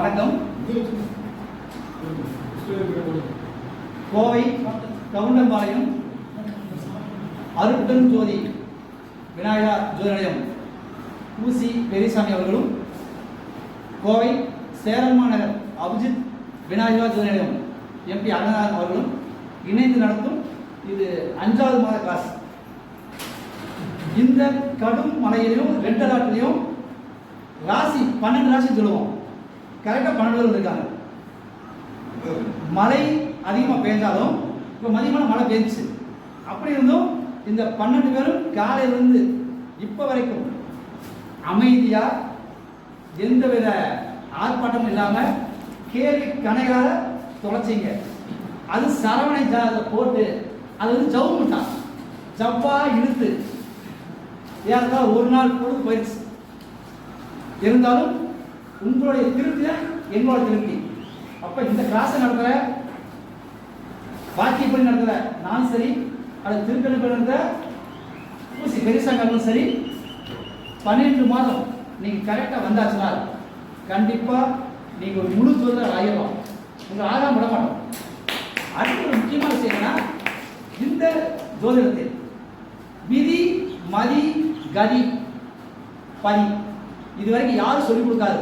வணக்கம். கோவை கவுண்டம்பாளையம் அருட்டன் ஜோதி விநாயகா ஜோதி நிலையம் ஊசி பெரியசாமி அவர்களும் கோவை சேலம் நகர் அபிஜித் விநாயகா ஜோதி நிலையம் எம்பி அண்ணநாதன் அவர்களும் இணைந்து நடத்தும் இது அஞ்சாவது மாத கிளாஸ் இந்த கடும் மலையிலையும் ரெண்டு நாட்டிலையும் ராசி பன்னெண்டு ராசி சொல்லுவோம். கரெக்டாக பன்னெண்டு இருக்காங்க மழை அதிகமாக பெஞ்சாலும் இப்போ மதியமான மழை பெஞ்சுச்சு. அப்படி இருந்தும் இந்த பன்னெண்டு பேரும் காலையிலிருந்து இப்போ வரைக்கும் அமைதியாக எந்தவித ஆர்ப்பாட்டமும் இல்லாமல் கேள்வி கணைகால தொலைச்சிங்க. அது சரவணை ஜாதை போட்டு அது வந்து ஜவு முட்டான் ஜவ்வாக இழுத்து ஏறதா ஒரு நாள் பொழுது போயிடுச்சு. இருந்தாலும் உங்களுடைய திருப்தி தான் எங்களோட திருப்தி. அப்ப இந்த கிளாஸை நடத்துற வாக்கியப்படி நடத்துற நானும் சரி அது திருக்கணிப்படி நடத்துற ஊசி பெருசாங்களும் சரி பன்னெண்டு மாதம் நீங்க கரெக்டா வந்தாச்சுன்னா கண்டிப்பா நீங்க ஒரு முழு ஜோதிடர் ஆயிடலாம் உங்க ஆகாம விட மாட்டோம். அடுத்த ஒரு முக்கியமான விஷயம் என்னன்னா இந்த ஜோதிடத்தில் விதி மதி கதி பதி இது வரைக்கும் யாரும் சொல்லிக் கொடுக்காது.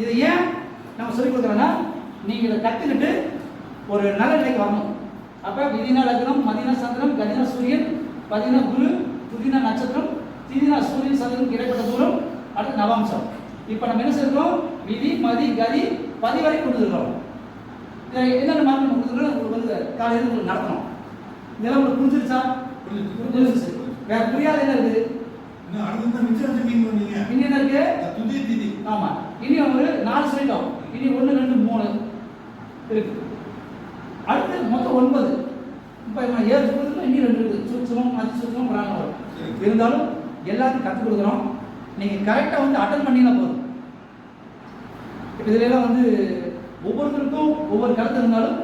இதை ஏன் நம்ம சொல்லிக் கொடுக்குறோன்னா நீங்கள் இதை கற்றுக்கிட்டு ஒரு நல்ல நிலைக்கு வரணும். அப்போ விதினா லக்னம் மதினா சந்திரம் கதினா சூரியன் பதினா குரு புதினா நட்சத்திரம் திதினா சூரியன் சந்திரனுக்கு இடைப்பட்ட தூரம் அடுத்து நவாம்சம். இப்போ நம்ம என்ன செய்யறோம் விதி மதி கதி பதி வரை கொடுத்துருக்கோம் என்னென்ன மாதிரி நம்ம கொடுத்துருக்கோம் உங்களுக்கு வந்து காலையில் உங்களுக்கு நடத்தணும் இதெல்லாம் உங்களுக்கு புரிஞ்சிருச்சா? புரிஞ்சிருச்சு. வேற புரியாத என்ன இருக்குது? இனி என்ன இருக்கு? துதி திதி. ஆமா. இனி ஒரு நாலு சொல்லிட்டோம். இனி ஒன்று ரெண்டு மூணு இருக்கு. அடுத்து மொத்தம் ஒன்பது. இப்போ நம்ம ஏழு சொல்றதுல இனி ரெண்டு இருக்குது சூட்சமம் அதி சூட்சமம் பிராணம் வரும் சரி. இருந்தாலும் எல்லாத்தையும் கற்றுக் கொடுக்குறோம் நீங்கள் கரெக்டாக வந்து அட்டன் பண்ணினா போதும். இப்போ இதுல எல்லாம் வந்து ஒவ்வொருத்தருக்கும் ஒவ்வொரு கருத்து இருந்தாலும்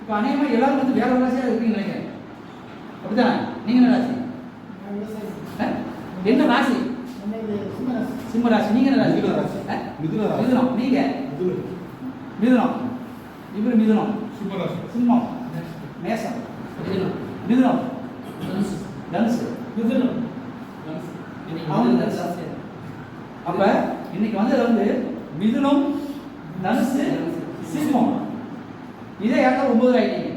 இப்போ அநேகமாக எல்லாரும் வந்து வேற ராசியாக இருப்பீங்க நினைக்கிறேன். அப்படிதானே நீங்கள் என்ன ராசி? என்ன ராசி? சிம்ம ராசி நீங்க என்ன ராசி? மிதுன ராசி. ஆ? மிதுன ராசி. மிதுனம். நீங்க? மிதுனம். இவர் மிதுனம். சூப்பரா சிம்மம். மேசம். மிதுனம். தனுசு. மிதுனம். தனுசு. அப்ப இன்னைக்கு வந்தது வந்து மிதுனம் தனுசு சிம்மம். இதே யாருக்கா ஒன்பது ஆயிட்டீங்க.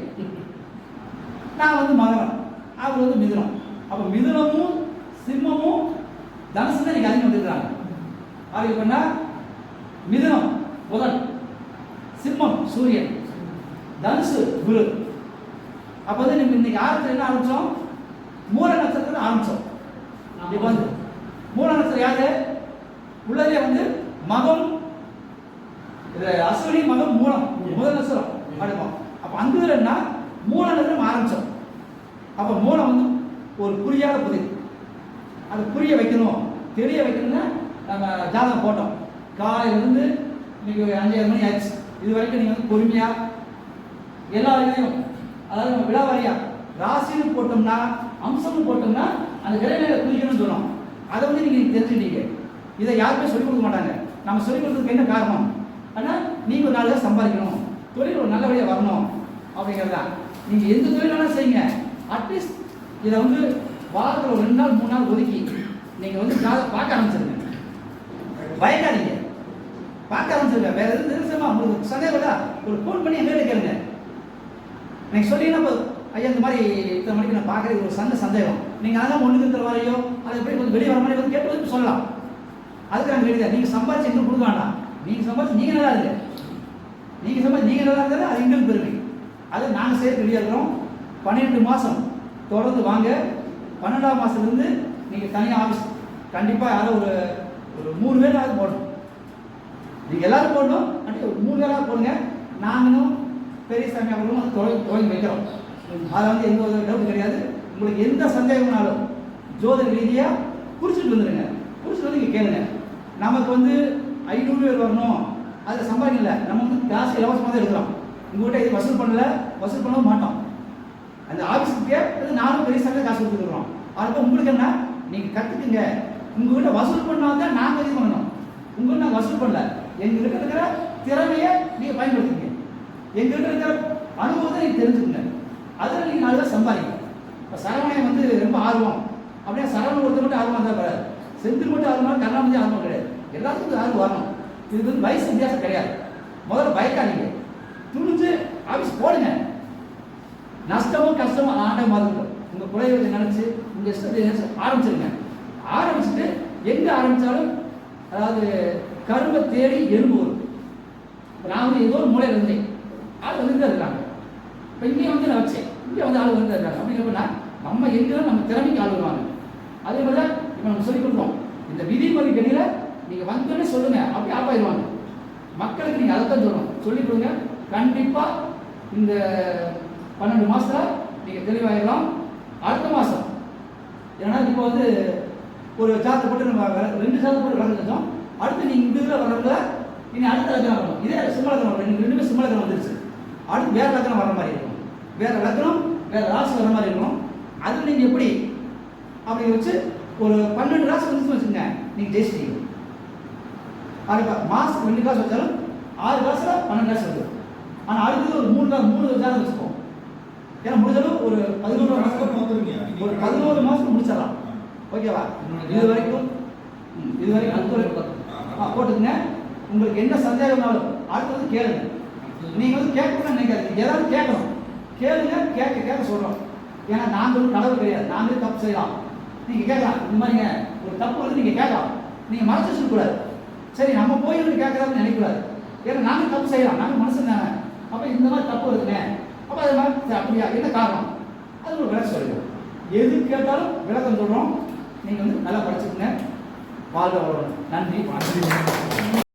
நான் வந்து மகரம். அவர் வந்து மிதுனம். அப்ப மிதுனமும் சிம்மமும் தனுசு தான் இன்னைக்கு அதிகம் வந்துருக்கிறாங்க அது பண்ணா மிதுனம் புதன் சிம்மம் சூரியன் தனுசு குரு. அப்போ வந்து நம்ம இன்னைக்கு ஆரத்தில் என்ன ஆரம்பித்தோம் மூல நட்சத்திரத்தில் ஆரம்பித்தோம் இப்போ வந்து மூல நட்சத்திரம் யாரு? உள்ளதே வந்து மகம் இது அஸ்வினி மகம் மூலம். முதல் நட்சத்திரம். அடுப்போம் அப்போ அங்கு என்ன? மூல நட்சத்திரம் ஆரம்பித்தோம் அப்போ மூலம் வந்து ஒரு புரியாத புதிர் அதை புரிய வைக்கணும். தெரிய வைக்கணும்னா நம்ம ஜாதகம் போட்டோம். காலையிலேருந்து இன்னைக்கு ஒரு அஞ்சாயிரம் மணி ஆயிடுச்சு. இது வரைக்கும் நீங்கள் வந்து பொறுமையாக எல்லா இதுலையும் அதாவது நம்ம விழாவாரியா ராசின்னு போட்டோம்னா அம்சம்னு போட்டோம்னா அந்த விலைநிலை குறிக்கணும்னு சொன்னோம். அதை வந்து நீங்கள் தெரிஞ்சுட்டீங்க இதை யாருமே சொல்லிக் கொடுக்க மாட்டாங்க. நம்ம சொல்லிக் கொடுத்ததுக்கு என்ன காரணம்? ஆனால் நீங்கள் ஒரு நாலு சம்பாதிக்கணும். தொழில் ஒரு நல்ல வழியாக வரணும். அப்படிங்கிறது தான் நீங்கள் எந்த தொழில் வேணாலும் செய்யுங்க. அட்லீஸ்ட் இதை வந்து வாரத்தில் ஒரு ரெண்டு நாள் மூணு நாள் ஒதுக்கி நீங்கள் வந்து ஜாதகம் பார்க்க ஆரம்பிச்சிருங்க. பயக்காதீங்க பார்க்க ஆரம்பிச்சிருங்க. வேற எதுவும் நிரசமா உங்களுக்கு சந்தேகம் ஒரு ஃபோன் பண்ணி எங்க கேளுங்க. நீங்கள் சொன்னீங்கன்னா ஐயா இந்த மாதிரி இத்தனை மணிக்கு நான் பார்க்குறது ஒரு சந்த சந்தேகம். நீங்கள் அதெல்லாம் ஒன்று இருக்கிற மாதிரியோ அதை எப்படி கொஞ்சம் வெளியே வர மாதிரி வந்து கேட்டு வந்து சொல்லலாம். அதுக்கு நாங்கள் எழுதியா நீங்கள் சம்பாதிச்சு எங்களுக்கு கொடுக்க வேண்டாம். நீங்கள் சம்பாதிச்சு நீங்கள் நல்லா இருங்க. நீங்கள் சம்பாதிச்சு நீங்கள் நல்லா இருந்தாலும் அது எங்களுக்கு பெருமை. அதை நாங்கள் செய்ய வெளியே இருக்கிறோம். பன்னிரெண்டு மாதம் தொடர்ந்து வாங்க. பன்னெண்டாம் மாதத்துலேருந்து நீங்கள் தனியாக ஆஃபீஸ் கண்டிப்பாக யாரும் ஒரு ஒரு மூணு பேர் யாரும் போடணும். நீங்கள் எல்லோரும் போடணும் அப்படி ஒரு மூணு பேராக போடுங்க. நாங்களும் பெரியசாமி அவர்களும் வந்து துவங்கி துவங்கி வைக்கிறோம். அதில் வந்து எந்த ஒரு டவுட் கிடையாது. உங்களுக்கு எந்த சந்தேகம்னாலும் ஜோதிட ரீதியாக குறிச்சிட்டு வந்துடுங்க குறிச்சிட்டு வந்து நீங்கள் கேளுங்க. நமக்கு வந்து ஐநூறு பேர் வரணும். அதில் சம்பாதிக்கல நம்ம வந்து காசு இலவசமாக தான் எடுக்கிறோம். உங்கள்கிட்ட இது வசூல் பண்ணல வசூல் பண்ணவும் மாட்டோம். அந்த ஆஃபீஸ் ஆசிரியர் பேர் நானும் சங்க காசு கொடுத்துருக்குறோம். அதுக்கு உங்களுக்கு என்ன? நீங்கள் கற்றுக்குங்க உங்ககிட்ட வசூல் பண்ணால் தான் நாங்கள் இது பண்ணணும். உங்கள்கிட்ட நாங்கள் வசூல் பண்ணல. எங்ககிட்ட இருக்கிற திறமையை நீங்க பயன்படுத்துங்க எங்ககிட்ட இருக்கிற அனுபவத்தை நீங்க தெரிஞ்சுக்கங்க. அதில் நீங்க நல்லா சம்பாதிங்க இப்போ சரவணயம் வந்து ரொம்ப ஆர்வம். அப்படியே சரவணன் ஒருத்தர் மட்டும் ஆர்வம் இருந்தால் வராது செந்தில் மட்டும் ஆர்வம் கருணாமதி ஆர்வம் கிடையாது. எல்லாத்துக்கும் ஆர்வம் வரணும். இது வந்து வயசு வித்தியாசம் கிடையாது. முதல்ல பயக்காதீங்க. துணிஞ்சு ஆஃபீஸ் போடுங்க. நஷ்டமும் கஷ்டமும் ஆண்ட மாதிரி உங்க குறைகளை நினைச்சு உங்க இஷ்டத்தை ஆரம்பிச்சிருங்க. ஆரம்பிச்சுட்டு எங்க ஆரம்பிச்சாலும் அதாவது கரும்பை தேடி எறும்பு வரும். நான் வந்து ஏதோ ஒரு மூலையில் இருந்தேன். ஆள் வந்து தான் இருக்காங்க. இப்போ இங்கே வந்து நான் வச்சேன். இங்கே வந்து ஆள் வந்து இருக்காங்க. அப்படிங்கிறப்ப நம்ம எங்கே நம்ம திறமைக்கு ஆள் வருவாங்க. அதே போல இப்போ நம்ம சொல்லி கொடுக்குறோம் இந்த விதிமுறை இடையில நீங்கள் வந்தோடனே சொல்லுங்க. அப்படி ஆப்பாயிருவாங்க மக்களுக்கு நீங்கள் அதைத்தான் சொல்லணும். சொல்லி கொடுங்க. கண்டிப்பாக இந்த பன்னெண்டு மாசத்துல நீங்கள் தெளிவாயிடலாம் அடுத்த மாதம் ஏன்னா இப்போ வந்து ஒரு சாத்தை போட்டு நம்ம ரெண்டு சாத்தை போட்டு விளக்குறோம் அடுத்து நீங்கள் இந்த இதில் வர்றதுல இனி அடுத்த லக்கணம் வரணும் இதே சிம்மலக்கணம் வரும். ரெண்டு ரெண்டுமே சிம்மலக்கணம் வந்துருச்சு. அடுத்து வேற லக்கணம் வர மாதிரி இருக்கும். வேற லக்கணம் வேற ராசி வர மாதிரி இருக்கும். அது நீங்கள் எப்படி? அப்படி வச்சு ஒரு பன்னெண்டு ராசி வந்துச்சு வச்சுங்க நீங்கள் ஜெயிச்சிட்டீங்க அது இப்போ மாதத்துக்கு ரெண்டு காசு வச்சாலும் ஆறு காசுல பன்னெண்டு காசு வருது. ஆனால் அடுத்தது ஒரு மூணு காசு மூணு ஜாதகம் வச்சுப்போம் ஏன்னா முடிஞ்சாலும் ஒரு பதினோரு மாதம் ஒரு பதினோரு மாதம் முடிச்சிடலாம். ஓகேவா? இது வரைக்கும் இது வரைக்கும் அடுத்த வரைக்கும் ஆ போட்டுக்கங்க. உங்களுக்கு என்ன சந்தேகம்னாலும் அடுத்தது கேளுங்க. நீங்க வந்து கேட்கணும்னு நினைக்காதீங்க. ஏதாவது கேட்கணும். கேளுங்க கேட்க கேட்க சொல்றோம். ஏன்னா நாங்க ஒரு கடவுள் கிடையாது. நாங்களே தப்பு செய்யலாம். நீங்க கேட்கலாம். இந்த மாதிரிங்க. ஒரு தப்பு வந்து நீங்க கேட்கலாம். நீங்க மறைச்சு சொல்லக்கூடாது சரி நம்ம போய் கேட்கலாம்னு நினைக்கக்கூடாது. ஏன்னா நாங்க தப்பு செய்யலாம். நாங்க மனுஷன் தானே. அப்ப இந்த மாதிரி தப்பு வருதுங்க. அப்ப அது அப்படியா? என்ன காரணம்? அது ஒரு விளக்கம் சொல்லிடுவோம் எது கேட்டாலும் விளக்கம் சொல்கிறோம் நீங்கள் வந்து நல்லா படிச்சுக்கங்க. வாழ்க வளரும் நன்றி வணக்கம்.